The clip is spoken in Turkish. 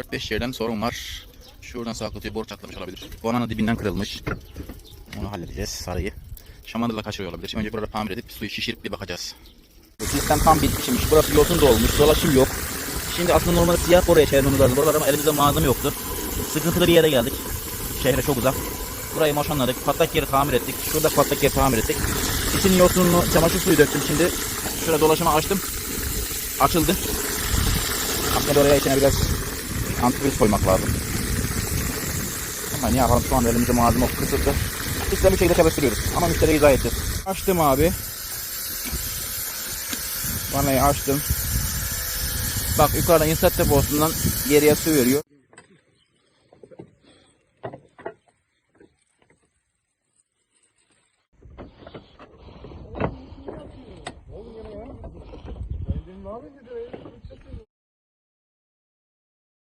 4-5 yerden sorun var. Şuradan kutuyu boru çatlamış olabilir. Vananın dibinden kırılmış. Onu halledeceğiz sarıyı. Şamandırla kaçırıyor olabilir. Önce burada tamir edip suyu şişirip bir bakacağız. Sistem tam bitmişmiş. Burası yosun dolmuş. Dolaşım yok. Şimdi aslında normalde siyah boruya çevirmemiz lazım. Buralar ama elimizde malzeme yoktu. Sıkıntılı bir yere geldik. Şehre çok uzak. Burayı moşanladık. Patlak yeri tamir ettik. Şurada patlak yeri tamir ettik. İçinin yosununu çamaşır suyu döktüm şimdi. Şurada dolaşıma açtım. Açıldı. Aslında oraya içine biraz antivirüs koymak lazım. Ama ne yapalım şu an elimizde malzeme kısıtlı. İstemli şekilde çalıştırıyoruz. Ama müşteriye izah edeceğiz. Açtım abi. Vanayı açtım. Bak yukarıdan insert deposundan geriye su veriyor.